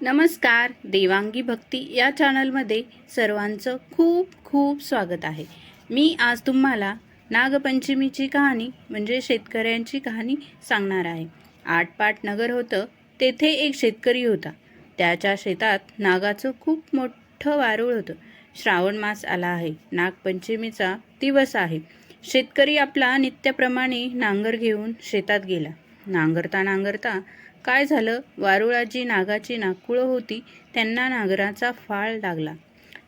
नमस्कार देवांगी भक्ती या चॅनलमध्ये सर्वांचं खूप खूप स्वागत आहे. मी आज तुम्हाला नागपंचमीची कहाणी म्हणजे शेतकऱ्यांची कहाणी सांगणार आहे. आठपाट नगर होतं तेथे एक शेतकरी होता. त्याच्या शेतात नागाचं खूप मोठं वारूळ होतं. श्रावण मास आला आहे नागपंचमीचा दिवस आहे. शेतकरी आपला नित्याप्रमाणे नांगर घेऊन शेतात गेला. नांगरता नांगरता काय झालं? वारुळाची नागाची नागकुळं होती. त्यांना नागराचा फाळ लागला.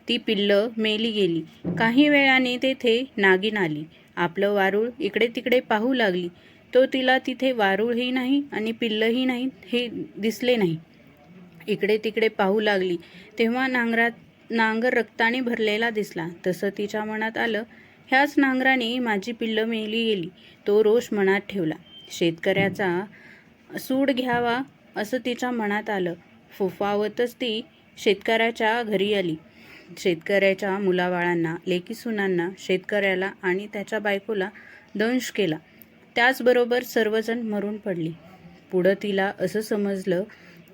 ती पिल्लं मेली गेली. काही वेळाने तेथे नागिन आली. आपलं वारूळ इकडे तिकडे पाहू लागली. तो तिला तिथे वारूळही नाही आणि पिल्लंही नाही हे दिसले नाही. इकडे तिकडे पाहू लागली. तेव्हा नांगरात नांगर रक्ताने भरलेला दिसला. तसं तिच्या मनात आलं ह्याच नांगराने माझी पिल्लं मेली गेली. तो रोष मनात ठेवला. शेतकऱ्याचा सूड घ्यावा असं तिच्या मनात आलं. फुफावतच ती शेतकऱ्याच्या घरी आली. शेतकऱ्याच्या मुलाबाळांना लेकीसुनांना शेतकऱ्याला आणि त्याच्या बायकोला दंश केला. त्याचबरोबर सर्वजण मरून पडली. पुढं तिला असं समजलं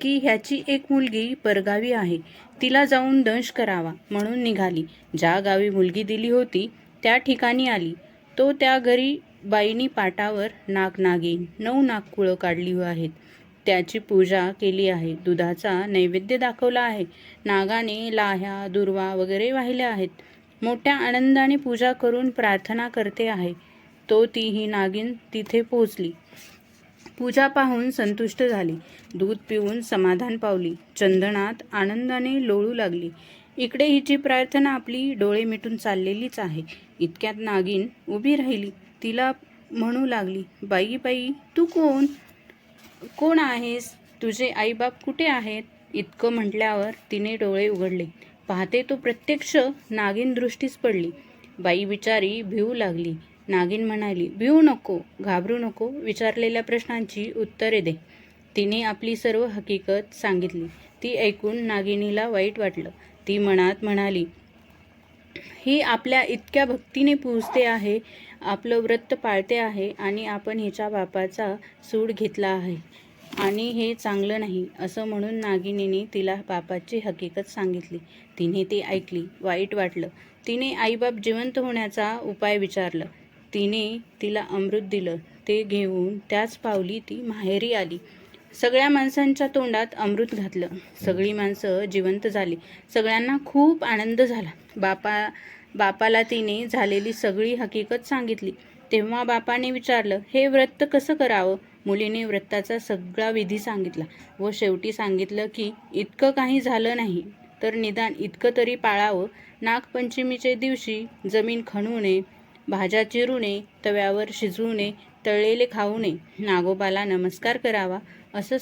की ह्याची एक मुलगी परगावी आहे. तिला जाऊन दंश करावा म्हणून निघाली. ज्या गावी मुलगी दिली होती त्या ठिकाणी आली. तो त्या घरी बाईनी पाटावर नाग नागिन नऊ नागकुळं काढली आहेत. त्याची पूजा केली आहे. दुधाचा नैवेद्य दाखवला आहे. नागाने लाह्या दुर्वा वगैरे वाहिल्या आहेत. मोठ्या आनंदाने पूजा करून प्रार्थना करते आहे. तो ती ही नागिन तिथे पोचली पूजा पाहून संतुष्ट झाली. दूध पिऊन समाधान पावली. चंदनात आनंदाने लोळू लागली. इकडे हिची प्रार्थना आपली डोळे मिटून चाललेलीच आहे. इतक्यात नागिन उभी राहिली. तिला म्हणू लागली बाई बाई तू कोण? कोण आहेस? तुझे आईबाप कुठे आहेत? इतकं म्हटल्यावर तिने डोळे उघडले. पाहते तो प्रत्यक्ष नागिन दृष्टीस पडली. बाई बिचारी भिवू लागली. नागिन म्हणाली भिवू नको घाबरू नको विचारलेल्या प्रश्नांची उत्तरे दे. तिने आपली सर्व हकीकत सांगितली. ती ऐकून नागिनीला वाईट वाटलं. ती मनात म्हणाली ही आपल्या इतक्या भक्तीने पूजते आहे आपलं व्रत पाळते आहे आणि आपण हिच्या बापाचा सूड घेतला आहे. आणि हे चांगलं नाही असं म्हणून नागिनीने तिला बापाची हकीकत सांगितली. तिने ती ऐकली वाईट वाटलं. तिने आईबाप जिवंत होण्याचा उपाय विचारलं. तिने तिला अमृत दिलं ते घेऊन त्याच पावली ती माहेरी आली. सगळ्या माणसांच्या तोंडात अमृत घातलं. सगळी माणसं जिवंत झाली. सगळ्यांना खूप आनंद झाला. बापा बापाला तिने झालेली सगळी हकीकत सांगितली. तेव्हा बापाने विचारलं हे व्रत कसं करावं? मुलीने व्रताचा सगळा विधी सांगितला व शेवटी सांगितलं की इतकं काही झालं नाही तर निदान इतकं तरी पाळावं. नागपंचमीच्या दिवशी जमीन खणू नये भाज्या चिरू नये तव्यावर शिजवू नये तळलेले खाऊ नये नागोबाला नमस्कार करावा. असं